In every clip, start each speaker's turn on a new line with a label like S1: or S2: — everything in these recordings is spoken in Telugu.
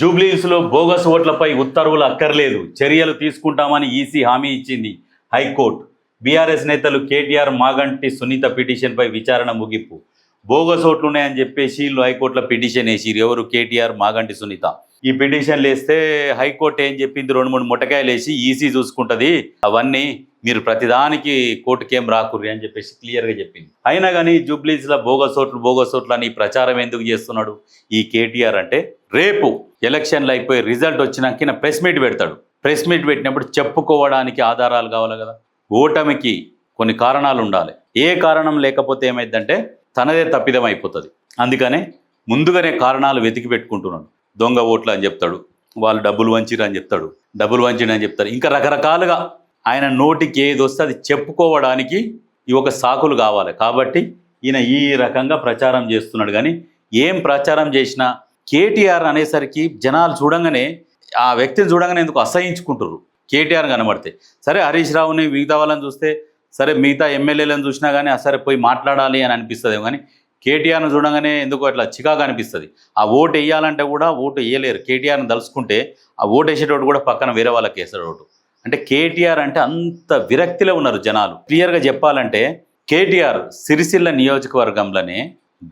S1: జూబ్లీహిల్స్లో బోగస్ ఓట్లపై ఉత్తర్వులు అక్కర్లేదు. చర్యలు తీసుకుంటామని ఈసీ హామీ ఇచ్చింది హైకోర్టు. బీఆర్ఎస్ నేతలు కేటీఆర్ మాగంటి సునీత పిటిషన్పై విచారణ ముగింపు. బోగస్ ఓట్లు ఉన్నాయని చెప్పేసి వీళ్ళు హైకోర్టులో పిటిషన్ వేసిరు ఎవరు? కేటీఆర్ మాగంటి సునీత. ఈ పిటిషన్లు వేస్తే హైకోర్టు ఏం చెప్పింది? రెండు మూడు ముట్టకాయలు వేసి ఈసీ చూసుకుంటుంది. అవన్నీ మీరు ప్రతిదానికి కోర్టుకేం రాకుర్రి అని చెప్పేసి క్లియర్గా చెప్పింది. అయినా కానీ జూబ్లీస్లో బోగస్ ఓట్లు బోగస్ ఓట్లు అని ప్రచారం ఎందుకు చేస్తున్నాడు? ఈ కేటీఆర్ అంటే రేపు ఎలక్షన్లు అయిపోయి రిజల్ట్ వచ్చినాక ప్రెస్ మీట్ పెడతాడు. ప్రెస్ మీట్ పెట్టినప్పుడు చెప్పుకోవడానికి ఆధారాలు కావాలి కదా. ఓటమికి కొన్ని కారణాలు ఉండాలి. ఏ కారణం లేకపోతే ఏమైందంటే తనదే తప్పిదం అయిపోతుంది అందుకనే ముందుగానే కారణాలు వెతికి పెట్టుకుంటున్నాడు. దొంగ ఓట్లు అని చెప్తాడు. వాళ్ళు డబ్బులు వంచిరు అని చెప్తాడు. డబ్బులు వంచిరు అని చెప్తాడు ఇంకా రకరకాలుగా ఆయన నోటికి ఏది వస్తే అది చెప్పుకోవడానికి ఈ ఒక సాకులు కావాలి. కాబట్టి ఈయన ఈ రకంగా ప్రచారం చేస్తున్నాడు. కానీ ఏం ప్రచారం చేసినా కేటీఆర్ అనేసరికి జనాలు చూడంగానే ఆ వ్యక్తిని చూడంగానే ఎందుకు అసహించుకుంటారు కేటీఆర్ కనబడితే. సరే హరీష్ రావుని మిగతా వాళ్ళని చూస్తే సరే మిగతా ఎమ్మెల్యేలను చూసినా కానీ ఆ సరే పోయి మాట్లాడాలి అని అనిపిస్తుంది కానీ కేటీఆర్ను చూడగానే ఎందుకో అట్లా చికాగా అనిపిస్తుంది. ఆ ఓటు వేయాలంటే కూడా ఓటు వేయలేరు. కేటీఆర్ని తలుసుకుంటే ఆ ఓటు వేసేటోడు కూడా పక్కన వేరే వాళ్ళకి వేస్తాడు ఓటు అంటే కేటీఆర్ అంటే అంత విరక్తిలో ఉన్నారు జనాలు. క్లియర్గా చెప్పాలంటే కేటీఆర్ సిరిసిల్ల నియోజకవర్గంలోనే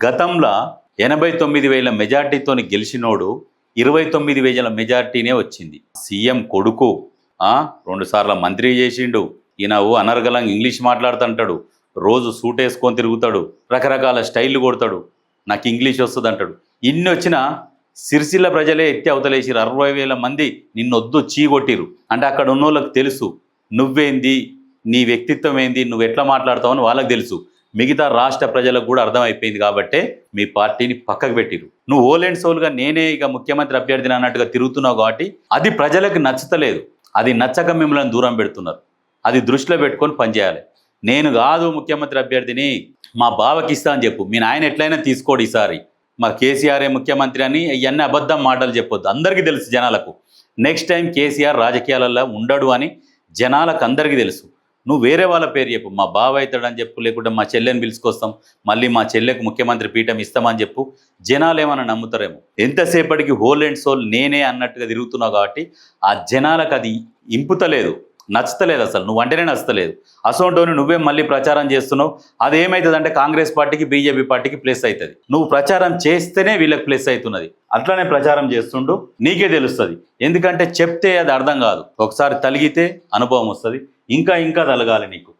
S1: గతంలో ఎనభై తొమ్మిది వేల మెజార్టీతోని గెలిచినోడు ఇరవై తొమ్మిది వేల మెజార్టీనే వచ్చింది. సీఎం కొడుకు ఆ రెండు సార్లు మంత్రి చేసిండు. ఈయన ఓ ఇంగ్లీష్ మాట్లాడుతుంటాడు. రోజు సూట్ వేసుకొని తిరుగుతాడు. రకరకాల స్టైల్ కొడతాడు. నాకు ఇంగ్లీష్ వస్తుంది అంటాడు ఇన్ని వచ్చినా సిరిసిల్ల ప్రజలే ఎత్తి అవతలేసిరు. అరవై వేల మంది నిన్నొద్దు చీగొట్టిరు అంటే అక్కడ ఉన్న వాళ్ళకి తెలుసు. నువ్వేంది? నీ వ్యక్తిత్వం ఏంది? నువ్వు ఎట్లా మాట్లాడతావు అని వాళ్ళకి తెలుసు. మిగతా రాష్ట్ర ప్రజలకు కూడా అర్థమైపోయింది కాబట్టే మీ పార్టీని పక్కకు పెట్టిరు. నువ్వు ఓలెండ్ అండ్ సోల్గా నేనే ఇక ముఖ్యమంత్రి అభ్యర్థిని అన్నట్టుగా తిరుగుతున్నావు కాబట్టి అది ప్రజలకు నచ్చతలేదు. అది నచ్చక మిమ్మల్ని దూరం పెడుతున్నారు. అది దృష్టిలో పెట్టుకొని పనిచేయాలి. నేను కాదు ముఖ్యమంత్రి అభ్యర్థిని మా బావకి ఇస్తా అని చెప్పు. మీ నాయన ఎట్లయినా తీసుకోడు ఈసారి. మా కేసీఆర్ఏ ముఖ్యమంత్రి అని ఇవన్నీ అబద్ధం మాటలు చెప్పొద్దు. అందరికీ తెలుసు జనాలకు. నెక్స్ట్ టైం కేసీఆర్ రాజకీయాలలో ఉండడు అని జనాలకు అందరికీ తెలుసు. నువ్వు వేరే వాళ్ళ పేరు చెప్పు. మా బావ అవుతాడని చెప్పు లేకుంటే మా చెల్లెని పిలుచుకొస్తాం. మళ్ళీ మా చెల్లెకు ముఖ్యమంత్రి పీఠం ఇస్తామని చెప్పు. జనాలు ఏమైనా నమ్ముతారేమో? ఎంతసేపటికి హోల్ అండ్ సోల్ నేనే అన్నట్టుగా తిరుగుతున్నావు కాబట్టి ఆ జనాలకు అది ఇంపుతలేదు. నచ్చతలేదు అసలు. నువ్వు అంటేనే నచ్చతలేదు. అసోంటోని నువ్వే మళ్ళీ ప్రచారం చేస్తున్నావు. అది ఏమవుతుందంటే కాంగ్రెస్ పార్టీకి బీజేపీ పార్టీకి ప్లేస్ అవుతుంది. నువ్వు ప్రచారం చేస్తేనే వీళ్ళకి ప్లేస్ అవుతున్నది. అట్లనే ప్రచారం చేస్తుండు నీకే తెలుస్తుంది. ఎందుకంటే చెప్తే అది అర్థం కాదు. ఒకసారి తలిగితే అనుభవం వస్తుంది. ఇంకా ఇంకా తలగాలి నీకు.